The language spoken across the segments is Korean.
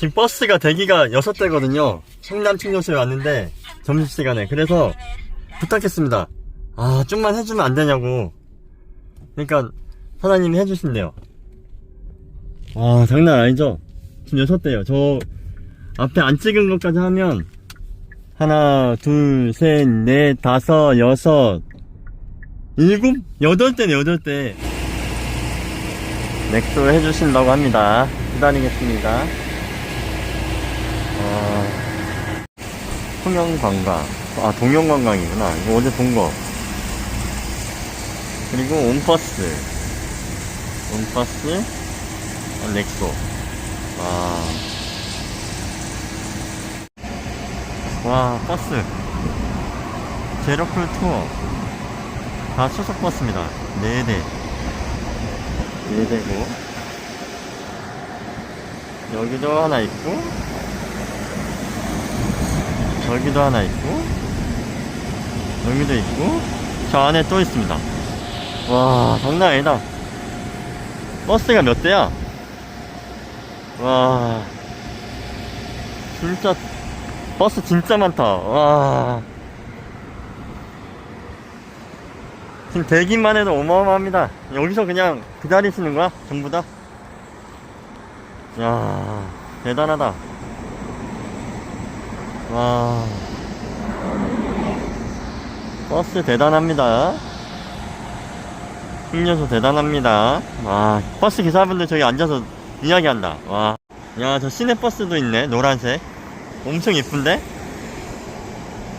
지금 버스가 대기가 6대거든요. 성남 충전소에 왔는데, 점심시간에. 그래서 부탁했습니다. 아, 좀만 해주면 안 되냐고. 그러니까, 사장님이 해주신대요. 와, 장난 아니죠? 지금 6대요. 저, 앞에 안 찍은 것까지 하면, 하나, 둘, 셋, 넷, 다섯, 여섯, 일곱? 여덟 대네, 여덟 대. 맥주 해주신다고 합니다. 기다리겠습니다. 어, 통영관광. 아, 동영관광이구나. 이거 어제 본 거. 그리고 온버스. 온버스, 어, 렉소. 와. 와, 버스. 제로풀 투어. 다 수석 버스입니다. 4대. 4대고. 여기도 하나 있고, 여기도 하나 있고, 여기도 있고, 저 안에 또 있습니다. 와, 장난 아니다. 버스가 몇 대야? 와, 진짜, 버스 진짜 많다. 와. 지금 대기만 해도 어마어마합니다. 여기서 그냥 기다리시는 거야? 전부 다? 야 대단하다. 와. 버스 대단합니다. 흥녀소 대단합니다. 와, 버스 기사분들 저기 앉아서 이야기한다. 와. 야, 저 시내버스도 있네. 노란색. 엄청 이쁜데?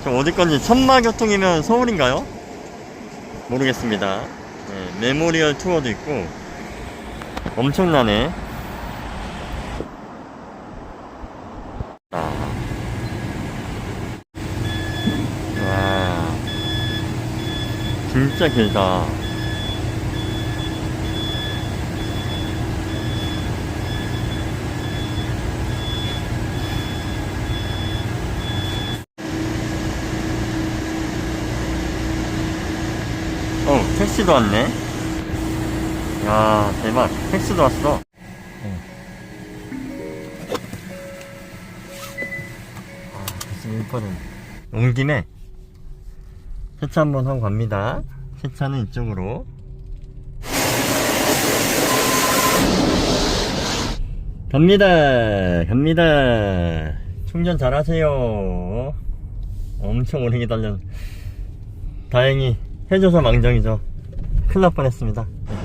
저 어디 건지 천마교통이면 서울인가요? 모르겠습니다. 네, 메모리얼 투어도 있고 엄청나네. 진짜 길다. 어, 택시도 왔네. 야, 대박. 택시도 왔어. 아, 됐으면 1%. 온 김에 세차 한번 하고 갑니다. 세차는 이쪽으로. 갑니다. 갑니다. 충전 잘 하세요. 엄청 오래 기다려. 다행히 해줘서 망정이죠. 큰일 날 뻔했습니다. 네.